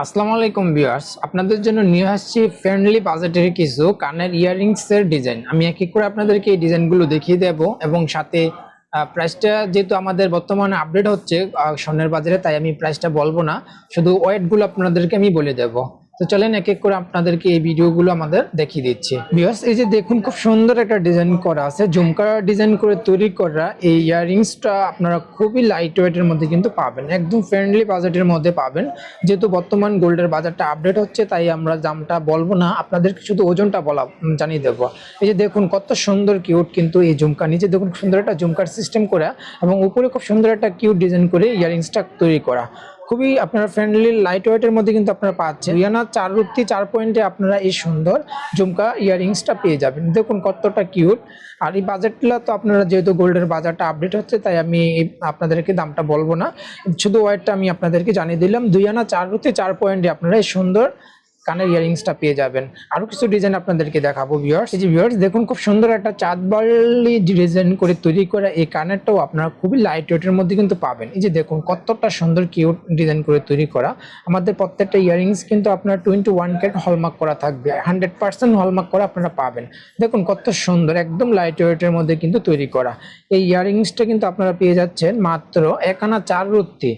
আসসালামু আলাইকুম ভিউয়ার্স। আপনাদের জন্য নিয়ে আসছি ফ্রেন্ডলি বাজেটের কিছু কানের ইয়াররিংসের ডিজাইন আমি এক এক করে আপনাদেরকে এই ডিজাইনগুলো দেখিয়ে দেব এবং সাথে প্রাইসটা যেহেতু আমাদের বর্তমানে আপডেট হচ্ছে স্বর্ণের বাজারে, তাই আমি প্রাইসটা বলব না। শুধু ওয়েটগুলো আপনাদেরকে আমি বলে দেব। তো চলেন এক এক করে আপনাদেরকে এই ভিডিওগুলো আমাদের দেখিয়ে দিচ্ছি। ভিউয়ার্স এই যে দেখুন, খুব সুন্দর একটা ডিজাইন করা আছে। ঝুমকা ডিজাইন করে তৈরি করা এই ইয়াররিংসটা আপনারা খুবই লাইট ওয়েটের মধ্যে কিন্তু পাবেন। একদম ফ্রেন্ডলি বাজেটের মধ্যে পাবেন। যেহেতু বর্তমান গোল্ডের বাজারটা আপডেট হচ্ছে, তাই আমরা দামটা বলব না। আপনাদেরকে শুধু ওজনটা বলা জানিয়ে দেবো। এই যে দেখুন, কত সুন্দর কিউট কিন্তু এই ঝুমকা। নিচে দেখুন সুন্দর একটা ঝুমকার সিস্টেম করা এবং উপরে খুব সুন্দর একটা কিউট ডিজাইন করে ইয়ারিংসটা তৈরি করা। খুবই আপনারা ফ্রেন্ডলি লাইট ওয়েটের মধ্যে কিন্তু আপনারা পাচ্ছেন। রিয়ানা চার রুপি চার পয়েন্টে আপনারা এই সুন্দর ঝুমকা ইয়াররিংসটা পেয়ে যাবেন। দেখুন কতটা কিউট আর এই বাজেটটা তো আপনারা যেহেতু গোল্ডের বাজারটা আপডেট হচ্ছে, তাই আমি আপনাদেরকে দামটা বলব না। শুধু ওয়েটটা আমি আপনাদেরকে জানিয়ে দিলাম। দুই আনা চার রুপি চার পয়েন্টে আপনারা এই সুন্দর কানের ইয়ারিংসটা পেয়ে যাবেন। আরও কিছু ডিজাইন আপনাদেরকে দেখাবো ভিউয়ার্স এই যে ভিউয়ার্স দেখুন খুব সুন্দর একটা চাঁদ বালি ডিজাইন করে তৈরি করা এই কানেরটাও আপনারা খুবই লাইট ওয়েটের মধ্যে কিন্তু পাবেন। এই যে দেখুন, কতটা সুন্দর কিউট ডিজাইন করে তৈরি করা। আমাদের প্রত্যেকটা ইয়ারিংস কিন্তু আপনার টোয়েন্টি ওয়ান ক্যারেট হলমার্ক করা থাকবে। হান্ড্রেড পার্সেন্ট হলমার্ক করা আপনারা পাবেন। দেখুন কত সুন্দর, একদম লাইট ওয়েটের মধ্যে কিন্তু তৈরি করা। এই ইয়ারিংসটা কিন্তু আপনারা পেয়ে যাচ্ছেন মাত্র একানা চার রুত্তি।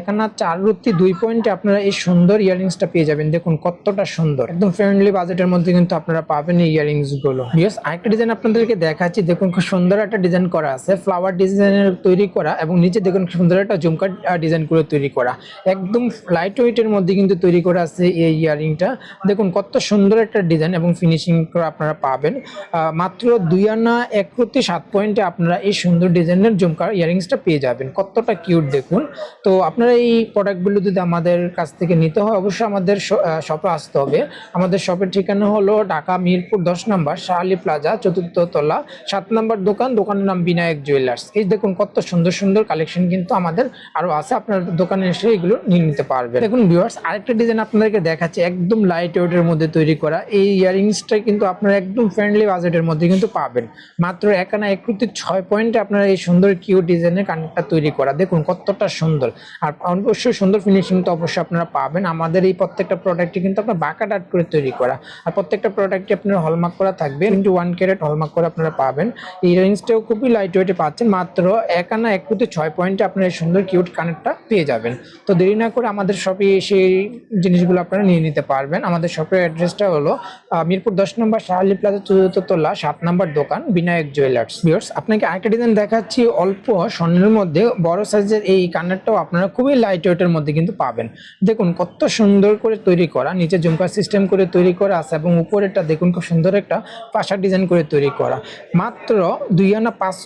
একানা চার রুত্তি দুই পয়েন্টে আপনারা এই সুন্দর ইয়ারিংসটা পেয়ে যাবেন। দেখুন কতটা সুন্দর। একদম ফ্রেন্ডলি বাজেটের মধ্যে কিন্তু আপনারা পাবেন এই ইয়ারিংসগুলো বিকজ আরেকটা ডিজাইন আপনাদেরকে দেখাচ্ছি। দেখুন খুব সুন্দর একটা ডিজাইন করা আছে। ফ্লাওয়ার ডিজাইনের তৈরি করা এবং নিচে দেখুন সুন্দর একটা ঝুমকার ডিজাইন করে তৈরি করা। একদম লাইট ওয়েটের মধ্যে কিন্তু তৈরি করা আছে এই ইয়ারিংটা দেখুন কত সুন্দর একটা ডিজাইন এবং ফিনিশিং করে আপনারা পাবেন। মাত্র দুই আনা এক প্রতি সাত পয়েন্টে আপনারা এই সুন্দর ডিজাইনের ঝুমকার ইয়ারিংসটা পেয়ে যাবেন। কতটা কিউট দেখুন। তো আপনারা এই প্রোডাক্টগুলো যদি আমাদের কাছ থেকে নিতে হয়, অবশ্যই আমাদের শপে আসতে হবে। আমাদের শপের ঠিকানা হলো ঢাকা মিরপুর দশ নম্বর, শাহালি প্লাজা, চতুর্থ তলা, সাত নম্বর দোকান, দোকানের নাম বিনায়ক জুয়েলার্স। এই দেখুন, কত সুন্দর সুন্দর কালেকশন কিন্তু আমাদের আরও আছে। আপনার দোকানে এসে এগুলো নিয়ে নিতে পারবেন। দেখুন ভিউয়ার্স আরেকটা ডিজাইন আপনাদেরকে দেখাচ্ছি, একদম লাইট ওয়েটের মধ্যে তৈরি করা। এই ইয়ারিংসটা কিন্তু আপনারা একদম ফ্রেন্ডলি বাজেটের মধ্যে কিন্তু পাবেন। মাত্র একানা একটুতে ছয় পয়েন্টে আপনারা এই সুন্দর কিউ ডিজাইনের কানেরটা তৈরি করা। দেখুন, কতটা সুন্দর। আর অবশ্যই সুন্দর ফিনিশিং তো অবশ্যই আপনারা পাবেন। আমাদের এই প্রত্যেকটা প্রোডাক্টই কিন্তু আপনার বাঁকা ডাট করে তৈরি করা। আর প্রত্যেকটা প্রোডাক্টই আপনার হলমার্ক করা থাকবে। কিন্তু ওয়ান ক্যারেট হলমার্ক করে আপনারা পাবেন। এই রেঞ্জটাও খুবই লাইট ওয়েটে পাচ্ছেন। মাত্র এক আনা এক ফুটে ছয় পয়েন্টে আপনার এই সুন্দর কিউট কানেরটা পেয়ে যাবেন। তো দেরি না করে আমাদের শপে এসে এই জিনিসগুলো আপনারা নিয়ে নিতে পারবেন। আমাদের শপের অ্যাড্রেসটা হলো মিরপুর দশ নম্বর শাহালি প্লাজা চতুর্থ তলা, সাত নম্বর দোকান, বিনায়ক জুয়েলার্স ভিউয়ার্স আপনাকে আরেকটা ডিজাইন দেখাচ্ছি। অল্প স্বর্ণের মধ্যে বড় সাইজের এই কানেরটাও আপনারা খুবই লাইট ওয়েটের মধ্যে কিন্তু পাবেন। দেখুন, কত সুন্দর করে তৈরি করা, নিচে ঝুমকা সিস্টেম করে তৈরি করা আছে এবং উপরেরটা দেখুন খুব সুন্দর একটা পাশা ডিজাইন করে তৈরি করা। মাত্র দুই আনা পাঁচ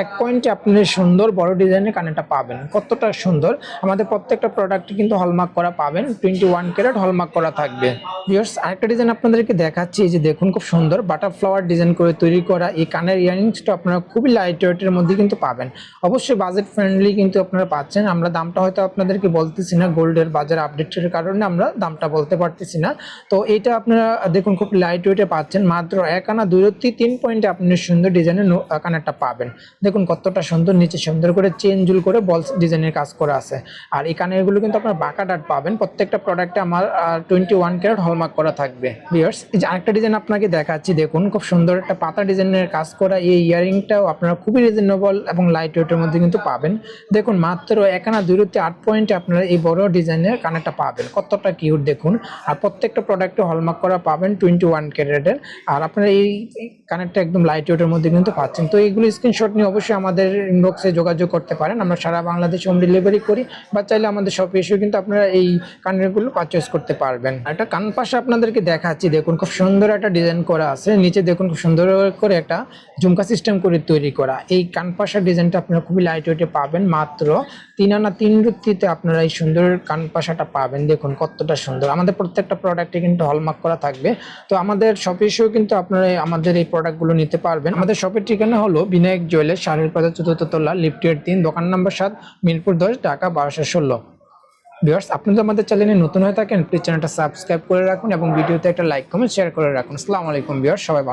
এক পয়েন্টে আপনি সুন্দর বড় ডিজাইনের কানেটা পাবেন। কতটা সুন্দর? আমাদের প্রত্যেকটা প্রোডাক্ট কিন্তু হলমার্ক করা পাবেন টোয়েন্টি ওয়ান ক্যারেট হলমার্ক করা থাকবে। ভিউয়ার্স আরেকটা ডিজাইন আপনাদেরকে দেখাচ্ছি যে দেখুন খুব সুন্দর বাটারফ্লাওয়ার ডিজাইন করে তৈরি করা। এই কানের ইয়ারিংসটা আপনারা খুবই লাইট ওয়েটের মধ্যে কিন্তু পাবেন। অবশ্যই বাজেট ফ্রেন্ডলি কিন্তু আপনারা পাচ্ছেন, আমরা দামটা হয়তো আপনাদেরকে বলতেছি না, গোল্ডের বাজার আপডেটের কারণে আমরা দামটা বলতে পারতেছি না। তো এটা আপনারা দেখুন খুব লাইট ওয়েটে পাচ্ছেন, মাত্র এক আনা দূরত্ব তিন পয়েন্টে আপনি সুন্দর ডিজাইনের কানেরটা পাবেন। দেখুন কতটা সুন্দর, নিচে সুন্দর করে চেন জুল করে বল ডিজাইনের কাজ করা আছে। আর এই কানেরগুলো কিন্তু আপনার বাঁকা ডাট পাবেন, প্রত্যেকটা প্রোডাক্টে আমার টোয়েন্টি ওয়ান ক্যারেট হলমার্ক করা থাকবে। বিয়ার্স এই যে আরেকটা ডিজাইন আপনাকে দেখাচ্ছি, দেখুন খুব সুন্দর একটা পাতা ডিজাইনের কাজ করা, এই ইয়ারিংটাও আপনারা খুবই রিজনেবল এবং লাইট ওয়েটের মধ্যে কিন্তু পাবেন। দেখুন মাত্র একানা দূরত্বে আট পয়েন্টে আপনারা এই বড় ডিজাইনের কানেরটা পাবেন। কতটা কিউট দেখুন। আর প্রত্যেকটা প্রোডাক্টে হলমার্ক করা পাবেন টোয়েন্টি ওয়ান ক্যারেটের। আর আপনারা এই কানেরটা একদম লাইট ওয়েটের মধ্যে কিন্তু পাচ্ছেন। তো এইগুলো স্ক্রিনশট নিয়ে অবশ্যই আমাদের ইনবক্সে যোগাযোগ করতে পারেন। আমরা সারা বাংলাদেশ হোম ডেলিভারি করি, বা চাইলে আমাদের শপে এসেও কিন্তু আপনারা এই কানেরগুলো পারচেস করতে পারবেন। একটা কান পাশে আপনাদেরকে দেখাচ্ছি, দেখুন খুব সুন্দর একটা ডিজাইন করা আছে। নিচে দেখুন খুব সুন্দর করে একটা ঝুমকা সিস্টেম করে তৈরি করা। এই কান পাশার ডিজাইনটা আপনারা খুবই লাইট ওয়েটে পাবেন। মাত্র তিন আনা তিন রুক্তিতে আপনারা এই সুন্দর কান পাশাটা পাবেন। দেখুন কতটা সুন্দর। আমাদের প্রত্যেকটা প্রোডাক্টে কিন্তু হলমার্ক করা থাকবে। তো আমাদের শপে এসেও কিন্তু আপনারা আমাদের এই প্রোডাক্টগুলো নিতে পারবেন। আমাদের শপের ঠিকানা হলো বিনায়ক জুয়েলার্স শাড়ির পাতা, চতুর্থ তলা লিফটের তিন, দোকান নাম্বার সাত, মিরপুর দশ, ঢাকা বারোশো ষোলো। ভিউয়ার্স আপনি যদি আমাদের চ্যানেলে নতুন হয়ে থাকেন প্লিজ চ্যানেলটা সাবস্ক্রাইব করে রাখুন এবং ভিডিওতে একটা লাইক কমেন্ট শেয়ার করে রাখুন। আসসালামু আলাইকুম ভিউয়ার্স সবাই ভালো